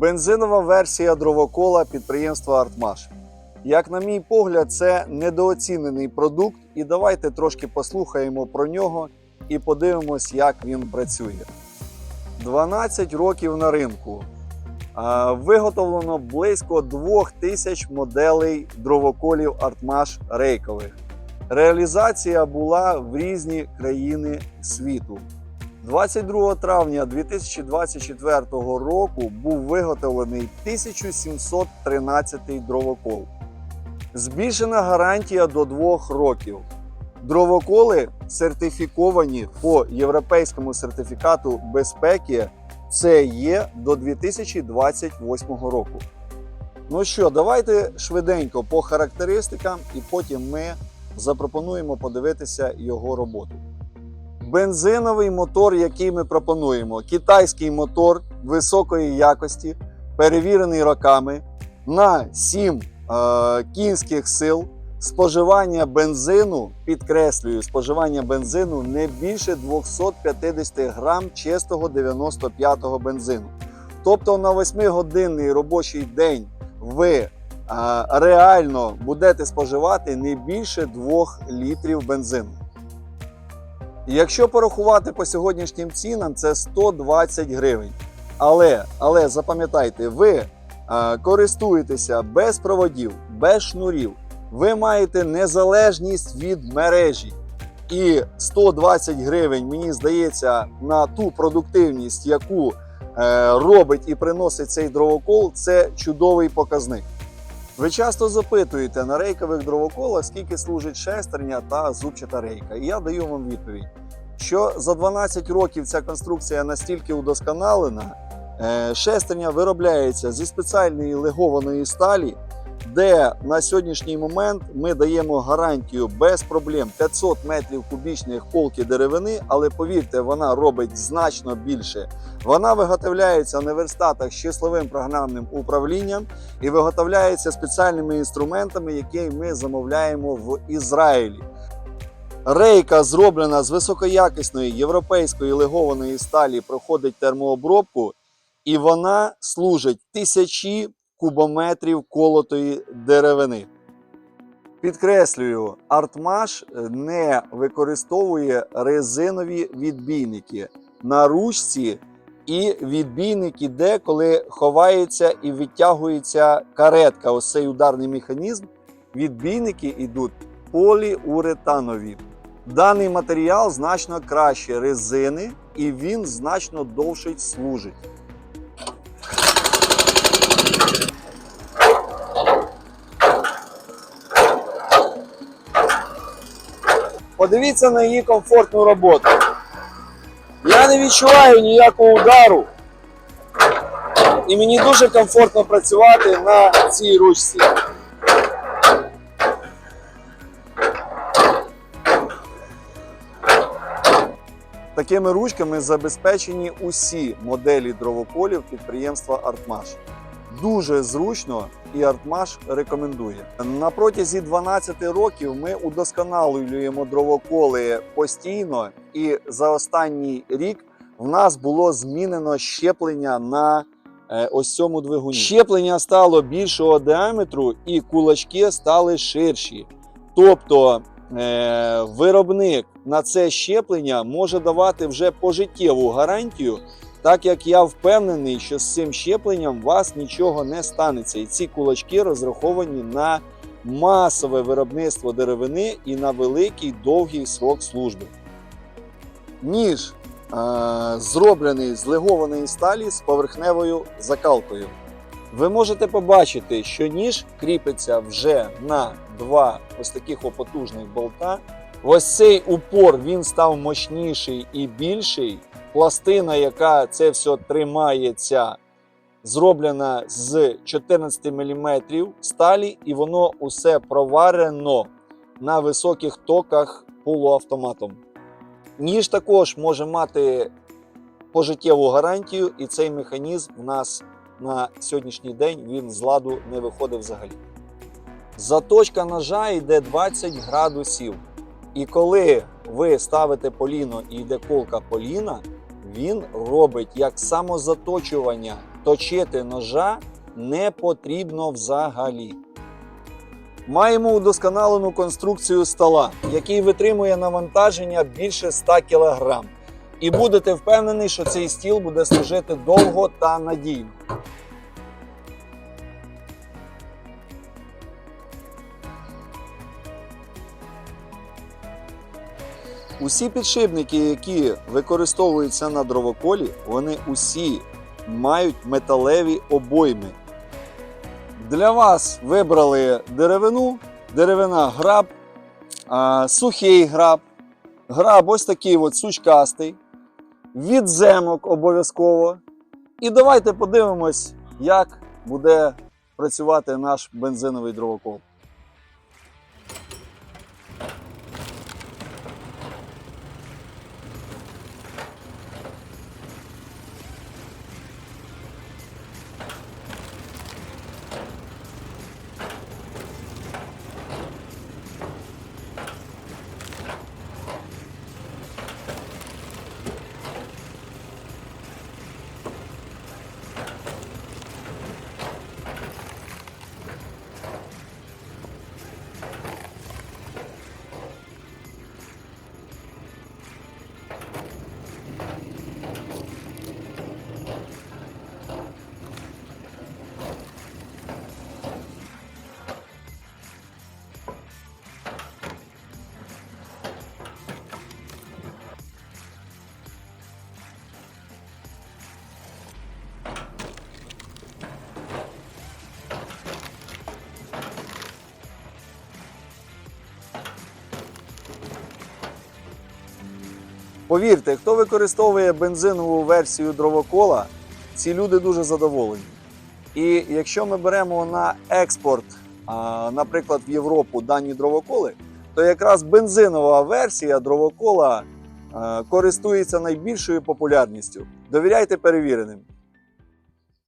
Бензинова версія дровокола підприємства Артмаш. Як на мій погляд, це недооцінений продукт, і давайте трошки послухаємо про нього і подивимось, як він працює. 12 років на ринку. Виготовлено близько 2000 моделей дровоколів Артмаш рейкових. Реалізація була в різні країни світу. 22 травня 2024 року був виготовлений 1713 дровокол. Збільшена гарантія до 2 років. Дровоколи сертифіковані по європейському сертифікату безпеки CE до 2028 року. Ну що, давайте швиденько по характеристикам, і потім ми запропонуємо подивитися його роботу. Бензиновий мотор, який ми пропонуємо, китайський мотор високої якості, перевірений роками на 7 е, кінських сил. Споживання бензину, підкреслюю, споживання бензину не більше 250 грам чистого 95-го бензину. Тобто на 8-годинний робочий день ви а, реально будете споживати не більше 2 літрів бензину. Якщо порахувати по сьогоднішнім цінам, це 120 гривень. Але, але запам'ятайте, ви а, користуєтеся без проводів, без шнурів. Ви маєте незалежність від мережі. І 120 гривень, мені здається, на ту продуктивність, яку е, робить і приносить цей дровокол, це чудовий показник. Ви часто запитуєте на рейкових дровоколах, скільки служить шестерня та зубчата рейка. І я даю вам відповідь, що за 12 років ця конструкція настільки удосконалена, е, шестерня виробляється зі спеціальної легованої сталі, де на сьогоднішній момент ми даємо гарантію без проблем 500 метрів кубічних полки деревини, але повірте, вона робить значно більше. Вона виготовляється на верстатах з числовим програмним управлінням і виготовляється спеціальними інструментами, які ми замовляємо в Ізраїлі. Рейка зроблена з високоякісної європейської легованої сталі, проходить термообробку, і вона служить тисячі кубометрів колотої деревини. Підкреслюю, Артмаш не використовує резинові відбійники на ручці і відбійник іде, коли ховається і відтягується каретка. Ось цей ударний механізм. Відбійники йдуть поліуретанові. Даний матеріал значно краще резини і він значно довше служить. Подивіться на її комфортну роботу. Я не відчуваю ніякого удару. І мені дуже комфортно працювати на цій ручці. Такими ручками забезпечені усі моделі дровоколів підприємства Артмаш. Дуже зручно і Артмаш рекомендує. На протязі 12 років ми удосконалюємо дровоколи постійно, і за останній рік в нас було змінено щеплення на е, ось цьому двигуні. Щеплення стало більшого діаметру і кулачки стали ширші. Тобто е, виробник на це щеплення може давати вже пожиттєву гарантію, так як я впевнений, що з цим щепленням вас нічого не станеться. І ці кулачки розраховані на масове виробництво деревини і на великий довгий срок служби. Ніж е, зроблений з легованої сталі з поверхневою закалкою. Ви можете побачити, що ніж кріпиться вже на два ось таких потужних болта. Ось цей упор він став мощніший і більший. Пластина, яка це все тримається, зроблена з 14 мм сталі, і воно усе проварено на високих токах полуавтоматом. Ніж також може мати пожиттєву гарантію, і цей механізм в нас на сьогоднішній день він з ладу не виходить взагалі. Заточка ножа йде 20 градусів. І коли ви ставите поліно і йде колка поліна, він робить як самозаточування. точити ножа не потрібно взагалі. Маємо удосконалену конструкцію стола, який витримує навантаження більше 100 кг. І будете впевнені, що цей стіл буде служити довго та надійно. Усі підшипники, які використовуються на дровоколі, вони усі мають металеві обойми. Для вас вибрали деревину, деревина граб, сухий граб, граб ось такий от сучкастий, відземок обов'язково. І давайте подивимось, як буде працювати наш бензиновий дровокол. Повірте, хто використовує бензинову версію дровокола, ці люди дуже задоволені. І якщо ми беремо на експорт, наприклад, в Європу дані дровоколи, то якраз бензинова версія дровокола користується найбільшою популярністю. Довіряйте перевіреним.